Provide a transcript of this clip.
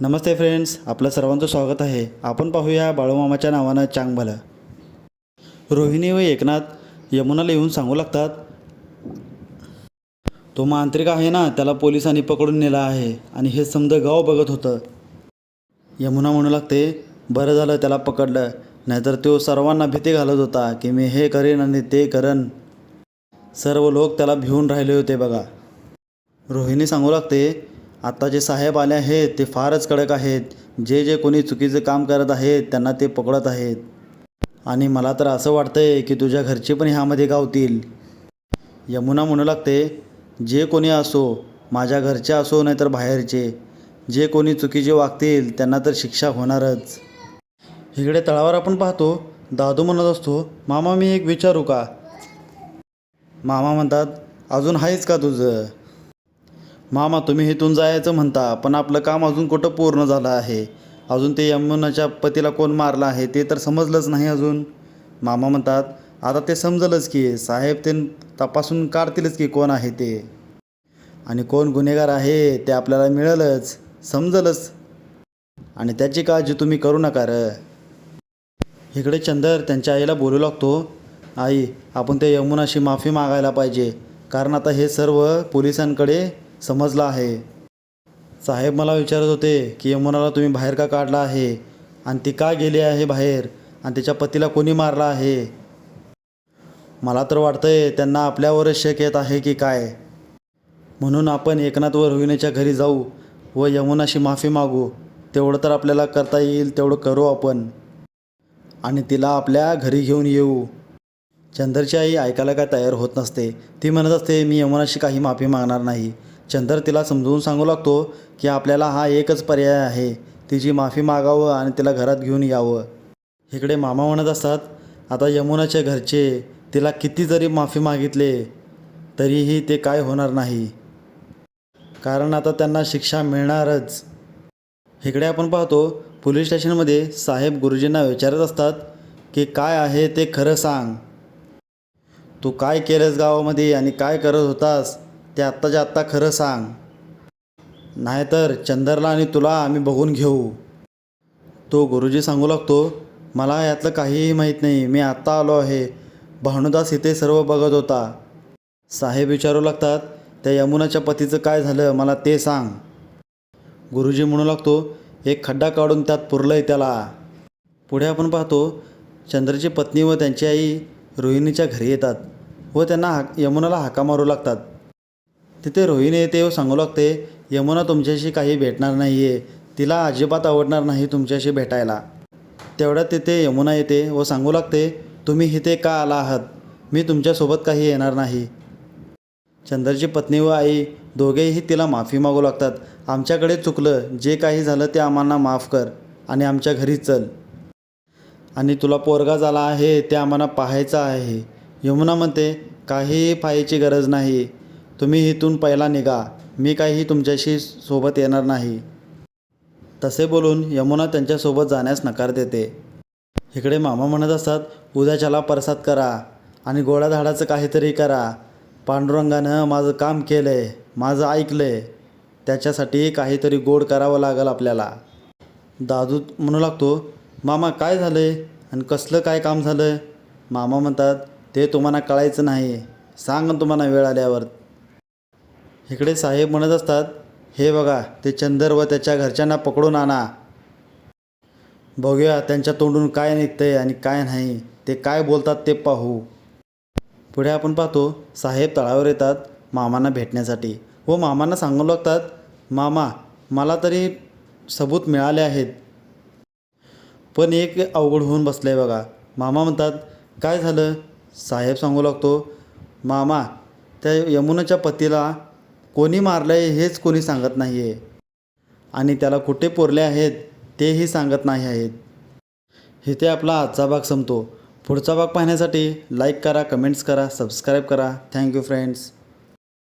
नमस्ते friends आपलं सर्वांचं स्वागत आहे. आपण पाहूया बाळूमामाच्या नावानं चांगभलं रोहिणी व एकनाथ यमुनाला येऊन सांगू लागतात तो मांत्रिक आहे ना त्याला पोलिसांनी पकडून नेला आहे आणि हे समजा गाव बघत होतं. यमुना म्हणू लागते बरं झालं त्याला पकडलं नाहीतर तो सर्वांना भीती घालत होता की मी हे करेन आणि ते करन सर्व लोक त्याला भिवून राहिले होते बघा. रोहिणी सांगू लागते आता जे साहेब आले आहेत ते फारच कडक आहेत. जे जे कोणी चुकीचं काम करत आहेत त्यांना ते पकडत आहेत. आणि मला तर असं वाटतंय की तुझ्या घरचे पण ह्यामध्ये गावतील. यमुना म्हणू लागते जे कोणी असो माझ्या घरचे असो नाहीतर बाहेरचे. जे कोणी चुकीचे वागतील त्यांना तर शिक्षा होणारच. इकडे तळावर आपण पाहतो दादू म्हणत असतो मामा मी एक विचारू का? मामा म्हणतात अजून आहेच का तुझं? मामा तुम्ही इथून जायचं म्हणता पण आपलं काम अजून कुठं पूर्ण झालं आहे? अजून ते यमुनाच्या पतीला कोण मारलं आहे ते तर समजलंच नाही अजून. मामा म्हणतात आता ते समजलंच की साहेब ते तपासून काढतीलच की कोण आहे ते. आणि कोण गुन्हेगार आहे ते आपल्याला मिळेलच समजलंच. आणि त्याची काळजी तुम्ही करू नका र. इकडे चंदर त्यांच्या आईला बोलू लागतो आई आपण त्या यमुनाशी माफी मागायला पाहिजे. कारण आता हे सर्व पोलिसांकडे समजलं आहे. साहेब मला विचारत होते की यमुनाला तुम्ही बाहेर का काढला आहे? आणि ती का गेली आहे बाहेर? आणि तिच्या पतीला कोणी मारला आहे? मला तर वाटतंय त्यांना आपल्यावरच शक येत आहे की काय. म्हणून आपण एकनाथ व रोहिणीच्या घरी जाऊ व यमुनाशी माफी मागू. तेवढं तर आपल्याला करता येईल तेवढं करू आपण. आणि तिला आपल्या घरी घेऊन येऊ. चंदरची आई ऐकायला काय तयार होत नसते. ती म्हणत असते मी यमुनाशी काही माफी मागणार नाही. चंदर तिला समजवून सांगू लागतो की आपल्याला हा एकच पर्याय आहे तिची माफी मागावं आणि तिला घरात घेऊन यावं. इकडे मामा म्हणत असतात आता यमुनाच्या घरचे तिला किती जरी माफी मागितले तरीही ते काय होणार नाही. कारण आता त्यांना शिक्षा मिळणारच. इकडे आपण पाहतो पोलीस स्टेशनमध्ये साहेब गुरुजींना विचारत असतात की काय आहे ते खरं सांग. तू काय केलंस गावामध्ये आणि काय करत होतास? ते आत्ताच्या आत्ता खरं सांग. नाहीतर चंदरला आणि तुला आम्ही बघून घेऊ. तो गुरुजी सांगू लागतो मला यातलं काहीही माहीत नाही मी आत्ता आलो आहे. भानुदास इथे सर्व बघत होता. साहेब विचारू लागतात त्या यमुनाच्या पतीचं काय झालं मला ते सांग. गुरुजी म्हणू लागतो एक खड्डा काढून त्यात पुरलंय त्याला. पुढे आपण पाहतो चंद्रची पत्नी व त्यांची आई रोहिणीच्या घरी येतात व त्यांना हा यमुनाला हाका मारू लागतात. तिथे रोहिणी येते व सांगू लागते यमुना तुमच्याशी काही भेटणार नाही आहे तिला अजिबात आवडणार नाही तुमच्याशी भेटायला. तेवढ्यात तिथे यमुना येते व सांगू लागते तुम्ही इथे का आला आहात? मी तुमच्यासोबत काही येणार नाही. चंद्रची पत्नी व आई दोघेही तिला माफी मागू लागतात. आमच्याकडे चुकलं. जे काही झालं ते आम्हाला माफ कर आणि आमच्या घरी चल. आणि तुला पोरगा झाला आहे ते आम्हाला पाहायचं आहे. यमुना म्हणते काहीही पाहायची गरज नाही. तुम्ही इथून पहिला निघा. मी काही तुमच्याशी सोबत येणार नाही. तसे बोलून यमुना त्यांच्यासोबत जाण्यास नकार देते. इकडे मामा म्हणत असतात उद्याच्याला प्रसाद करा आणि गोळाधाडाचं काहीतरी करा. पांडुरंगानं माझं काम केलं आहे माझं ऐकलं आहे त्याच्यासाठी काहीतरी गोड करावं लागेल आपल्याला. दादू म्हणू लागतो मामा काय झालं आहे आणि कसलं काय काम झालं मामा म्हणतात ते तुम्हाला कळायचं नाही. सांग तुम्हाला वेळ आल्यावर. इकडे साहेब म्हणत असतात हे बघा ते चंदर व त्याच्या घरच्यांना पकडून आणा. बघूया त्यांच्या तोंडून काय निघतंय आणि काय नाही ते काय बोलतात ते पाहू. पुढे आपण पाहतो साहेब तळावर येतात मामांना भेटण्यासाठी व मामांना सांगू लागतात मामा मला तरी सबूत मिळाले आहेत. पण एक अवघड होऊन बसलं आहे बघा. मामा म्हणतात काय झालं? साहेब सांगू लागतो मामा त्या यमुनाच्या पतीला कोणी मारलं आहे हेच कोणी सांगत नाही आहे आणि त्याला कुठे पोरले आहेत तेही सांगत नाही आहेत. इथे आपला आजचा भाग संपतो. पुढचा भाग पाहण्यासाठी लाईक करा कमेंट्स करा सबस्क्राईब करा. Thank you friends